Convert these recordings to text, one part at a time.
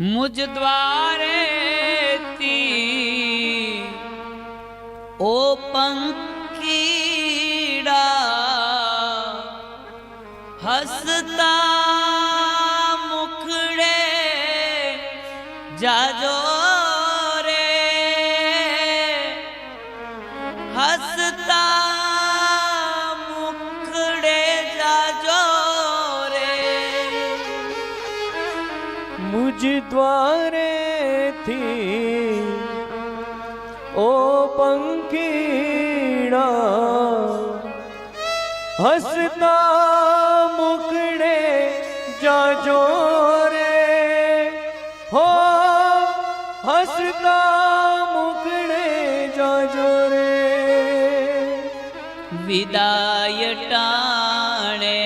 મુજ દ્વારે ઓ પંખીડા હસતા મુખડે જાજો રે મુજ દ્વારેથી ઓ પંખીડા હસતા મુકડે જાજો રે. હો, હસતા મુકડે જાજો રે. વિદાય ટાણે,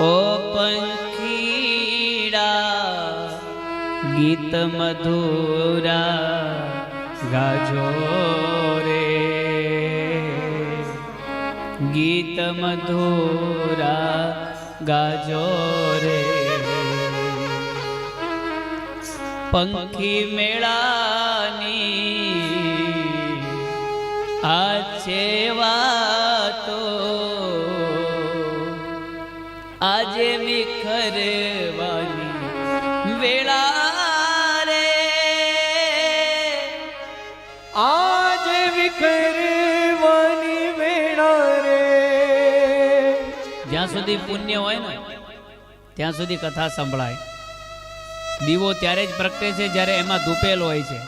ઓ પંખીડા ગીત મધુરા ગાજો રે ગીત મધુરા ગાજો રે પંખી મેળાની આ છે વાતો આજે વિખરવાની સુધી પુણ્ય હોય ને ત્યાં સુધી કથા સંભળાય. દીવો ત્યારે જ પ્રગટે છે જ્યારે એમાં ધૂપેલ હોય છે.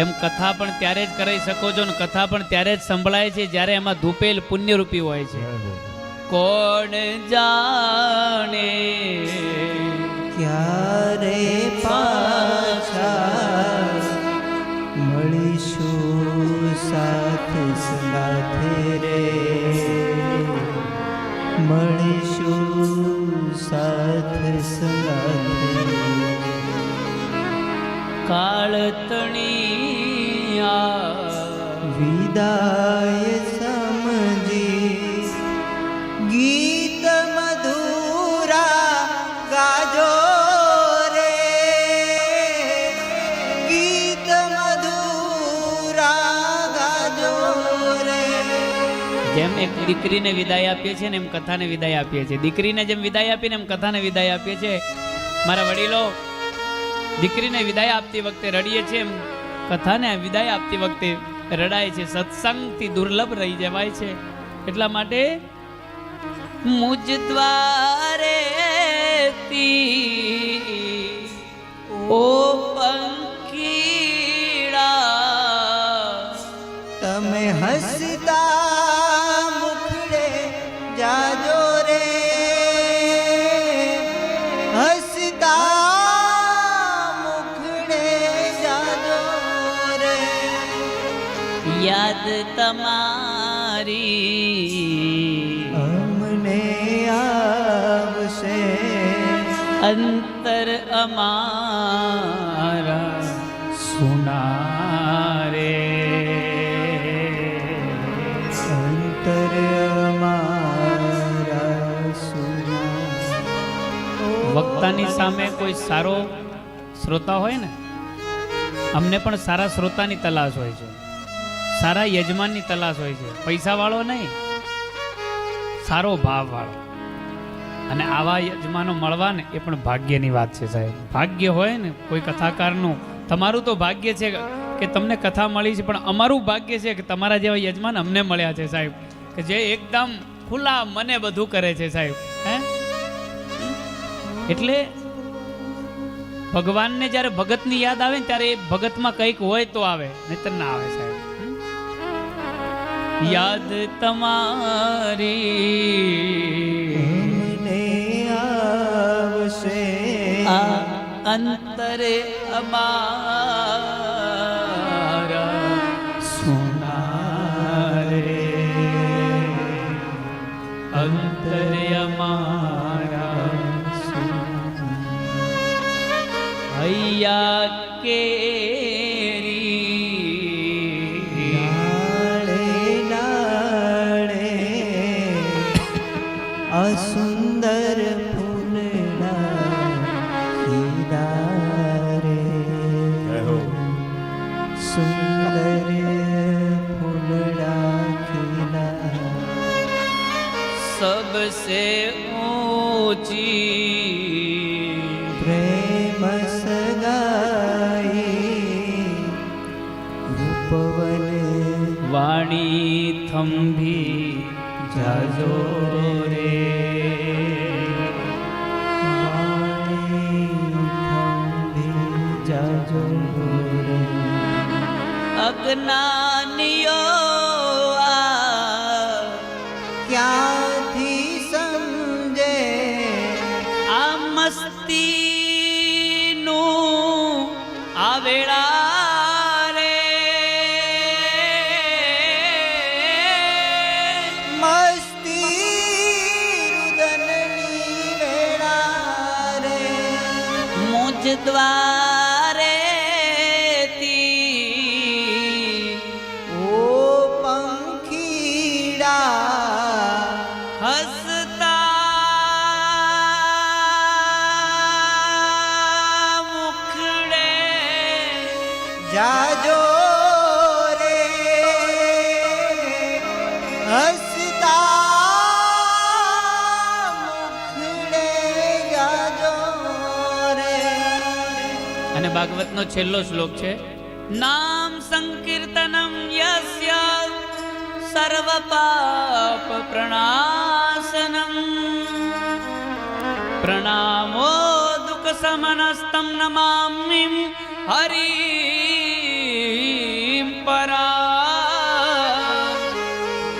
એમ કથા પણ ત્યારે જ કરી શકો છો ને કથા પણ ત્યારે જ સંભળાય છે જ્યારે એમાં ધૂપેલ પુણ્યરૂપી હોય છે. કોણ જાણે તણિયા વિદાય સમજી. ગીત મધુરા ગાજો રે. ગીત મધુરા ગાજો રે. જેમ એક દીકરીને વિદાય આપીએ છીએ ને એમ કથાને વિદાય આપીએ છીએ. દીકરીને જેમ વિદાય આપીને એમ કથાને વિદાય આપીએ છીએ. મારા વડીલો દીકરીને વિદાય આપતી વખતે રડીએ છીએ એમ કથાને વિદાય આપતી વખતે રડાય છે. સત્સંગથી દુર્લભ રહી જવાય છે. એટલા માટે મુજ દ્વારે ઓ યાદ તમારી. અમને આવશે. અંતર અમારા સુનારે. અંતર અમારા સુના વક્તાની સામે કોઈ સારો શ્રોતા હોય ને? અમને પણ સારા શ્રોતાની તલાશ હોય છે. સારા યજમાનની તલાશ હોય છે. પૈસાવાળો નહીં, સારો ભાવવાળો. અને આવા યજમાનો મળવા ને એ પણ ભાગ્યની વાત છે સાહેબ. ભાગ્ય હોય ને કોઈ કથાકારનું, તમારું તો ભાગ્ય છે કે તમને કથા મળી છે, પણ અમારું ભાગ્ય છે કે તમારા જેવા યજમાન અમને મળ્યા છે સાહેબ. કે જે એકદમ ખુલ્લા મને બધું કરે છે સાહેબ. હે? એટલે ભગવાનને જ્યારે ભગતની યાદ આવે ને ત્યારે એ ભગતમાં કંઈક હોય તો આવે, નહીતર ના આવે સાહેબ? યાદ તમારી. અમને આવશે. આ અંતરે અમારા સુનારે. અંતરે અમારા હૈયા કેરી સુંદર ફૂલડા રે સુંદર ફૂલડા ખીલા સબસે ઊંચી પ્રેમ સગાઈ રૂપવન વાણી થંભી જાજો રે मग्नानियो જાજો રે. હસતા મુખડે જાજો રે. અને ભાગવતનો છેલ્લો શ્લોક છે નામ સંકીર્તનમ યસ્ય સર્વ પાપ પ્રણાસનમ પ્રણામો દુઃખ સમનસ્તમ નમામિ હરિ but I